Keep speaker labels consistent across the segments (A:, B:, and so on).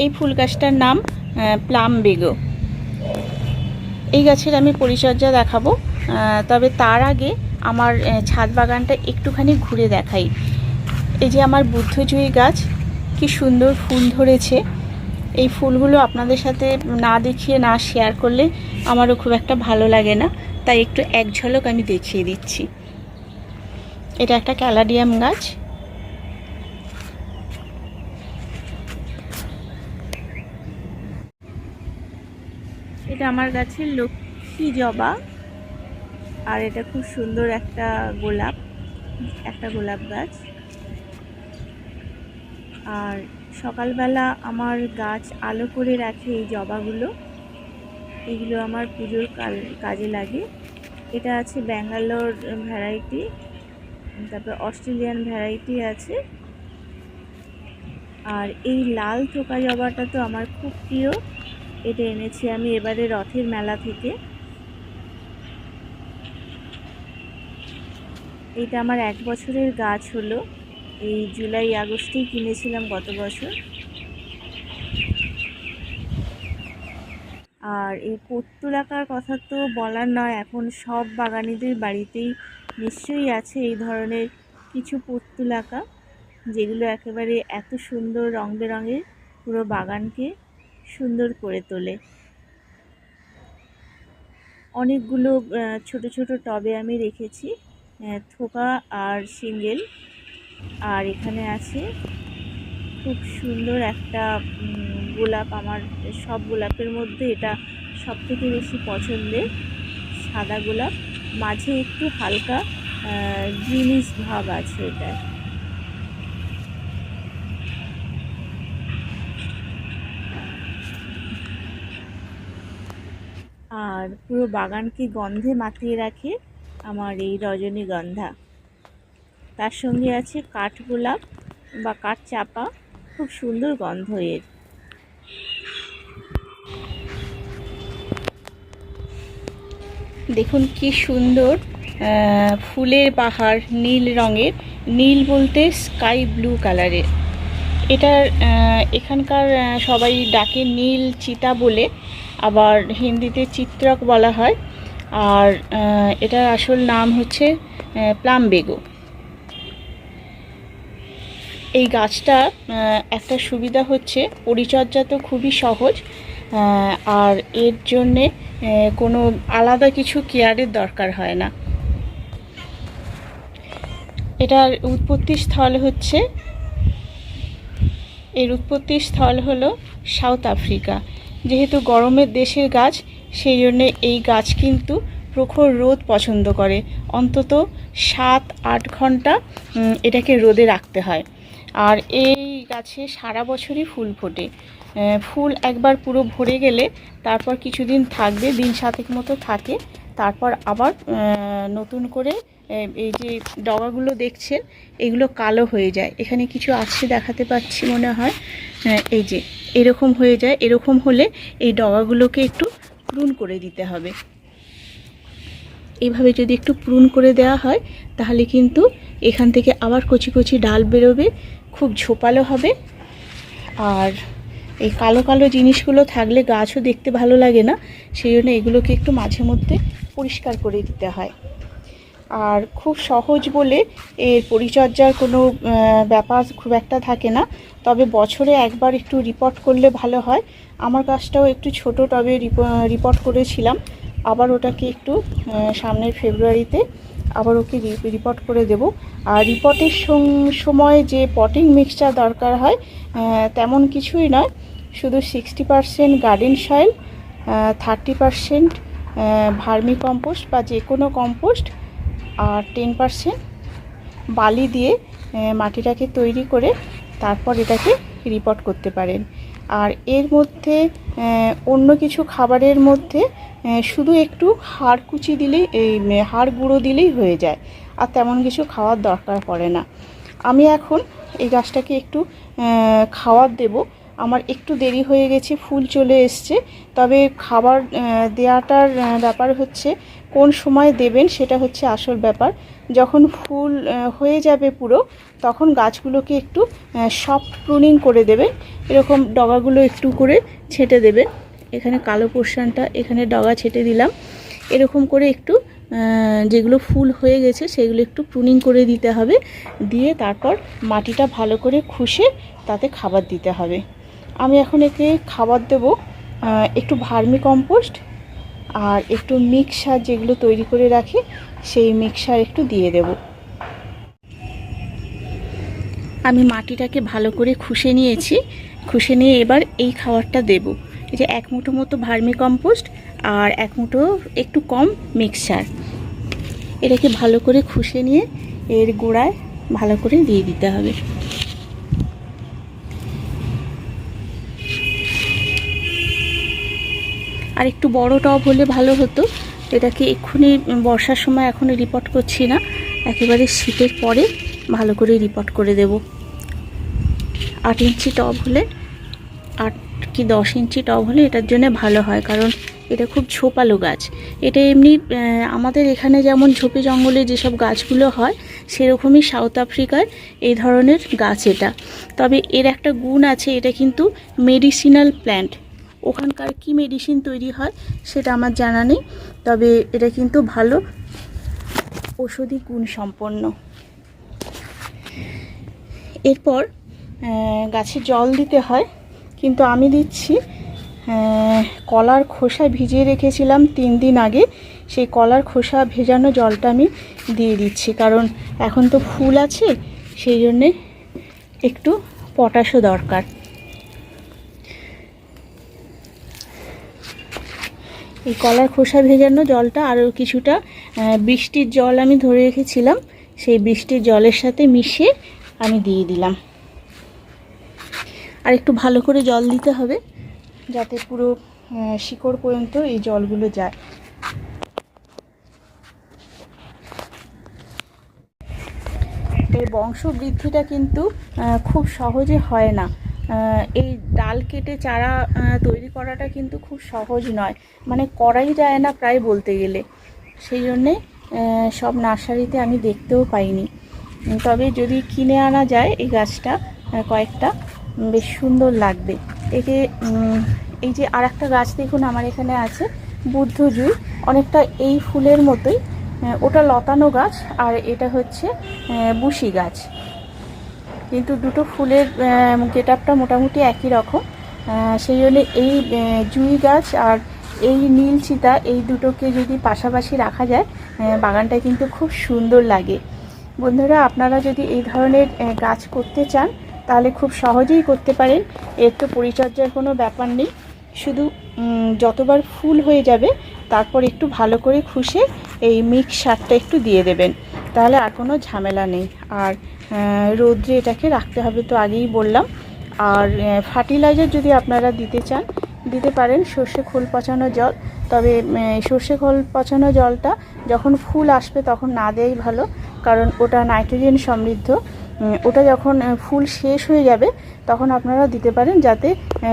A: এই ফুল গাছটার নাম প্লাম বেগো। এই গাছের আমি পরিচর্যা দেখাবো। তবে তার আগে আমার ছাদ বাগানটা একটুখানি ঘুরে দেখাই। এই যে আমার বুদ্ধজয়ী গাছ, কি সুন্দর ফুল ধরেছে। এই ফুলগুলো আপনাদের সাথে না দেখিয়ে, না শেয়ার করলে আমারও খুব একটা ভালো লাগে না। তাই একটু এক ঝলক আমি দেখিয়ে দিচ্ছি। এটা একটা ক্যালাডিয়াম গাছ। এটা আমার গাছের লক্ষ্মী জবা। আর এটা খুব সুন্দর একটা গোলাপ একটা গোলাপ গাছ। আর সকালবেলা আমার গাছ আলো করে রাখে এই জবাগুলো। এগুলো আমার পুজোর কাজে লাগে। এটা আছে ব্যাঙ্গালোর ভ্যারাইটি, তারপর অস্ট্রেলিয়ান ভ্যারাইটি আছে। আর এই লাল থোকা জবাটা তো আমার খুব প্রিয়। এটা এনেছি আমি এবারে রথের মেলা থেকে। এটা আমার এক বছরের গাছ হলো। এই জুলাই, আগস্টেই কিনেছিলাম গত বছর। আর এই পত্তুলাকার কথা তো বলার নয়, এখন সব বাগানিদের বাড়িতেই নিশ্চয়ই আছে এই ধরনের কিছু পত্তুলাকা, যেগুলো একেবারে এত সুন্দর রং বেরঙের পুরো বাগানকে সুন্দর করে তোলে। অনেকগুলো ছোট ছোট টবে আমি রেখেছি থোকা আর সিঙ্গেল। আর এখানে আছে খুব সুন্দর একটা গোলাপ আমার, সব গোলাপের মধ্যে এটা সব থেকে বেশি পছন্দের, সাদা গোলাপ। মাঝে একটু হালকা গ্রিনিশ ভাব আছে এটা আর পুরো বাগানকে গন্ধে মাতিয়ে রাখে আমার এই রজনীগন্ধা। তার সঙ্গে আছে কাঠ গোলাপ বা কাঠ চাপা, খুব সুন্দর গন্ধ এর। দেখুন কি সুন্দর ফুলের পাহাড় নীল রঙের, নীল বলতে স্কাই ব্লু কালারের এটার এখানকার সবাই ডাকে নীল চিতা বলে আবার হিন্দিতে চিত্রক বলা হয় আর এটার আসল নাম হচ্ছে আহ, প্লাম বেগো এই গাছটা একটা সুবিধা হচ্ছে পরিচর্যা তো খুবই সহজ আর এর জন্যে কোনো আলাদা কিছু কেয়ারের দরকার হয় না। এটার উৎপত্তি স্থল হচ্ছে এর উৎপত্তি স্থল হলো সাউথ আফ্রিকা। যেহেতু গরমের দেশের গাছ, সেই জন্যে এই গাছ কিন্তু প্রখর রোদ পছন্দ করে। অন্তত সাত আট ঘণ্টা এটাকে রোদে রাখতে হয়। আর এই গাছে সারা বছরই ফুল ফোটে। ফুল একবার পুরো ভরে গেলে তারপর কিছুদিন থাকবে, দিন সাতেক মতো থাকে। তারপর আবার নতুন করে এই যে ডগাগুলো দেখছেন, এগুলো কালো হয়ে যায়। এখানে কিছু আছে দেখাতে পাচ্ছি মনে হয়। এই যে, এরকম হয়ে যায়। এরকম হলে এই ডগাগুলোকে একটু প্রুন করে দিতে হবে। এইভাবে যদি একটু প্রুন করে দেওয়া হয়, তাহলে কিন্তু এখান থেকে আবার কচি কচি ডাল বেরোবে, খুব ঝোপালো হবে। আর এই কালো কালো জিনিসগুলো থাকলে গাছও দেখতে ভালো লাগে না সেই জন্য এগুলোকে একটু মাঝে মধ্যে পরিষ্কার করে দিতে হয়। আর খুব সহজ বলে এর পরিচর্যার কোনো ব্যাপার খুব একটা থাকে না, তবে বছরে একবার একটু রিপোর্ট করলে ভালো হয়। আমার গাছটাও একটু ছোট টবে রিপোর্ট করেছিলাম, আবার ওটাকে একটু সামনের ফেব্রুয়ারিতে আবার ওকে রিপোর্ট করে দেব। আর রিপোর্টের সময় যে পটিং মিক্সচার দরকার হয় তেমন কিছুই নয়। শুধু sixty percent garden soil thirty percent vermicompost বা যে কোনো কম্পোস্ট আর টেন পারসেন্ট বালি দিয়ে মাটিটাকে তৈরি করে তারপর এটাকে রিপোর্ট করতে পারেন। আর এর মধ্যে অন্য কিছু খাবারের মধ্যে শুধু একটু হাড় কুচি দিলেই, এই, হাড় গুঁড়ো দিলেই হয়ে যায় আর তেমন কিছু খাওয়ার দরকার পড়ে না। আমি এখন এই গাছটাকে একটু খাওয়ার দেব। আমার একটু দেরি হয়ে গেছে, ফুল চলে এসছে। তবে খাবার দেওয়াটার ব্যাপার হচ্ছে কোন সময় দেবেন সেটা হচ্ছে আসল ব্যাপার। যখন ফুল হয়ে যাবে পুরো, তখন গাছগুলোকে একটু সফট প্রুনিং করে দেবেন। এরকম ডগাগুলো একটু করে ছেটে দেবেন। এখানে কালো পোর্শনটা, এখানে ডগা ছেটে দিলাম। এরকম করে একটু যেগুলো ফুল হয়ে গেছে সেগুলো একটু প্রুনিং করে দিতে হবে। দিয়ে তারপর মাটিটা ভালো করে খুশে তাতে খাবার দিতে হবে। আমি এখন একে খাবার দেবো একটু ভার্মি কম্পোস্ট আর একটু মিক্সার যেগুলো তৈরি করে রাখি, সেই মিক্সার একটু দিয়ে দেব। আমি মাটিটাকে ভালো করে খুশে নিয়েছি, খুশে নিয়ে এবার এই খাবারটা দেব। এই যে এক মুঠো মতো ভার্মি কম্পোস্ট আর এক মুঠো একটু কম মিক্সার। এটাকে ভালো করে খুশে নিয়ে এর গোড়ায় ভালো করে দিয়ে দিতে হবে। আর একটু বড় টব হলে ভালো হতো। এটাকে এক্ষুনি বর্ষার সময় এখন রিপোর্ট করছি না। একেবারে শীতের পরে ভালো করে রিপোর্ট করে দেব। আট ইঞ্চি টব হলে, আট কি দশ ইঞ্চি টব হলে এটার জন্য ভালো হয়, কারণ এটা খুব ঝোপালো গাছ। এটা এমনি আমাদের এখানে যেমন ঝোপে জঙ্গলে যেসব গাছগুলো হয়, সেরকমই সাউথ আফ্রিকার এই ধরনের গাছ এটা। তবে এর একটা গুণ আছে, এটা কিন্তু মেডিসিনাল প্ল্যান্ট ওখানকার কি মেডিসিন তৈরি হয় সেটা আমার জানা নেই, তবে এটা কিন্তু ভালো ওষুধি গুণ সম্পন্ন। এরপর গাছে জল দিতে হয়, কিন্তু আমি দিচ্ছি কলার খোসা ভিজিয়ে রেখেছিলাম তিন দিন আগে, সেই কলার খোসা ভেজানো জলটা আমি দিয়ে দিচ্ছি, কারণ এখন তো ফুল আছে, সেই জন্যে একটু পটাশও দরকার। এই কলার খোসা ভেজানো জলটা আরও কিছুটা বৃষ্টির জল আমি ধরে রেখেছিলাম। সেই বৃষ্টির জলের সাথে মিশিয়ে আমি দিয়ে দিলাম। আর একটু ভালো করে জল দিতে হবে, যাতে পুরো শিকড় পর্যন্ত এই জলগুলো যায়। এই বংশবৃদ্ধিটা কিন্তু খুব সহজে হয় না। এই ডাল কেটে চারা তৈরি করাটা কিন্তু খুব সহজ নয়। মানে করাই যায় না প্রায় বলতে গেলে। সেই জন্যে সব নার্সারিতে আমি দেখতেও পাইনি। তবে যদি কিনে আনা যায় এই গাছটা কয়েকটা বেশ সুন্দর লাগবে। একে এই যে আর একটা গাছ দেখুন আমার এখানে আছে বুদ্ধজুই অনেকটা এই ফুলের মতোই। ওটা লতানো গাছ আর এটা হচ্ছে বুশি গাছ। কিন্তু দুটো ফুলের গেট আপটা মোটামুটি একই রকম। সেই জন্য এই জুঁই গাছ আর এই নীল চিতা এই দুটোকে যদি পাশাপাশি রাখা যায় বাগানটা কিন্তু খুব সুন্দর লাগে। বন্ধুরা, আপনারা যদি এই ধরনের গাছ করতে চান, তাহলে খুব সহজেই করতে পারেন। এর তো পরিচর্যার কোনো ব্যাপার নেই। শুধু যতবার ফুল হয়ে যাবে, তারপর একটু ভালো করে খুশে এই মিক্স সারটা একটু দিয়ে দেবেন। তাহলে আর কোনো ঝামেলা নেই। আর রৌদ্রে এটাকে রাখতে হবে তো আগেই বললাম। আর ফার্টিলাইজার যদি আপনারা দিতে চান, দিতে পারেন সর্ষে খোল পচানো জল। তবে সর্ষে খোল পচানো জলটা যখন ফুল আসবে তখন না দেওয়াই ভালো, কারণ ওটা নাইট্রোজেন সমৃদ্ধ। ওটা যখন ফুল শেষ হয়ে যাবে তখন আপনারা দিতে পারেন যাতে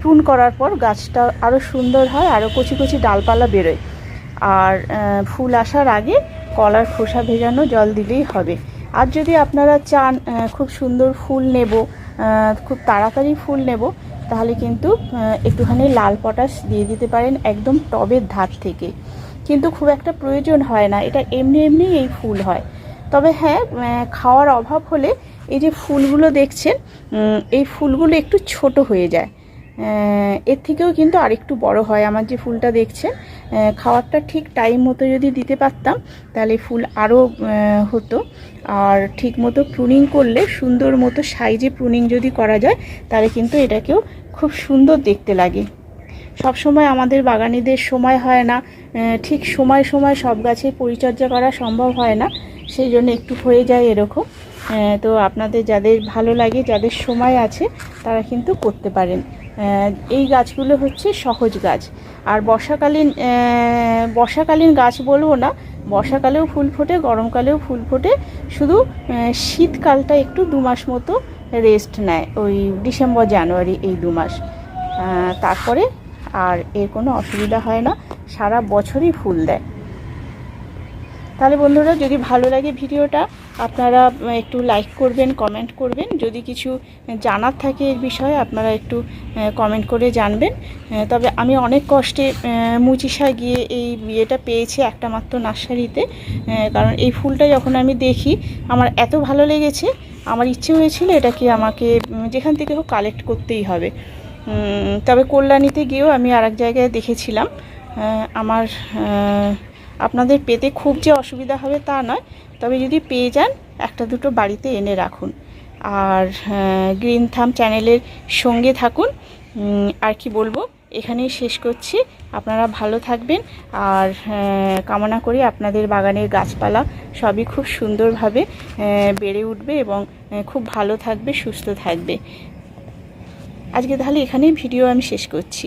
A: প্রুন করার পর গাছটা আরও সুন্দর হয় আরও কচি কচি ডালপালা বেরোয়। আর ফুল আসার আগে কলার খোসা ভেজানো জল দিলেই হবে। আর যদি আপনারা চান খুব সুন্দর ফুল নেব খুব তাড়াতাড়ি ফুল নেব, তাহলে কিন্তু একটুখানি লাল পটাশ দিয়ে দিতে পারেন একদম টবের ধার থেকে। কিন্তু খুব একটা প্রয়োজন হয় না, এটা এমনি এমনি এই ফুল হয়। তবে হ্যাঁ খাওয়ার অভাব হলে এই যে ফুলগুলো দেখছেন এই ফুলগুলো একটু ছোট হয়ে যায়। এর থেকেও কিন্তু আরেকটু বড় হয়। আমার যে ফুলটা দেখছেন খাওয়ারটা ঠিক টাইম মতো যদি দিতে পারতাম, তাহলে ফুল আরও হতো। আর ঠিক মতো প্রুনিং করলে, সুন্দর মতো সাইজে প্রুনিং যদি করা যায়, তাহলে কিন্তু এটাকেও খুব সুন্দর দেখতে লাগে। সব সময় আমাদের বাগানিদের সময় হয় না ঠিক সময় সময় সব গাছের পরিচর্যা করা সম্ভব হয় না, সেই জন্য একটু হয়ে যায় এরকম। তো আপনাদের যাদের ভালো লাগে, যাদের সময় আছে, তারা কিন্তু করতে পারেন। এই গাছগুলো হচ্ছে সহজ গাছ। আর বর্ষাকালীন বর্ষাকালীন গাছ বলব না, বর্ষাকালেও ফুল ফোটে, গরমকালেও ফুল ফোটে। শুধু শীতকালটা একটু দু মাস মতো রেস্ট নেয়, ওই ডিসেম্বর, জানুয়ারি এই দু মাস। তারপরে আর এর কোনো অসুবিধা হয় না, সারা বছরই ফুল দেয়। তাহলে বন্ধুরা, যদি ভালো লাগে ভিডিওটা আপনারা একটু লাইক করবেন কমেন্ট করবেন। যদি কিছু জানার থাকে এর বিষয়ে, আপনারা একটু কমেন্ট করে জানবেন। তবে আমি অনেক কষ্টে মুচিসা গিয়ে এই বিয়েটা পেয়েছি একটা মাত্র নার্সারিতে কারণ এই ফুলটা যখন আমি দেখি, আমার এত ভালো লেগেছে, আমার ইচ্ছে হয়েছিল এটাকে আমাকে যেখান থেকে হোক কালেক্ট করতেই হবে। তবে কল্যাণীতে গিয়েও আমি আর এক জায়গায় দেখেছিলাম। আমার আপনাদের পেতে খুব যে অসুবিধা হবে তা নয় তবে যদি পেয়ে যান, একটা দুটো বাড়িতে এনে রাখুন। আর গ্রিন থাম চ্যানেলের সঙ্গে থাকুন। আর কি বলব, এখানেই শেষ করছি। আপনারা ভালো থাকবেন। আর কামনা করি আপনাদের বাগানের গাছপালা সবই খুব সুন্দরভাবে বেড়ে উঠবে এবং খুব ভালো থাকবে, সুস্থ থাকবে। আজকে তাহলে এখানেই ভিডিও আমি শেষ করছি।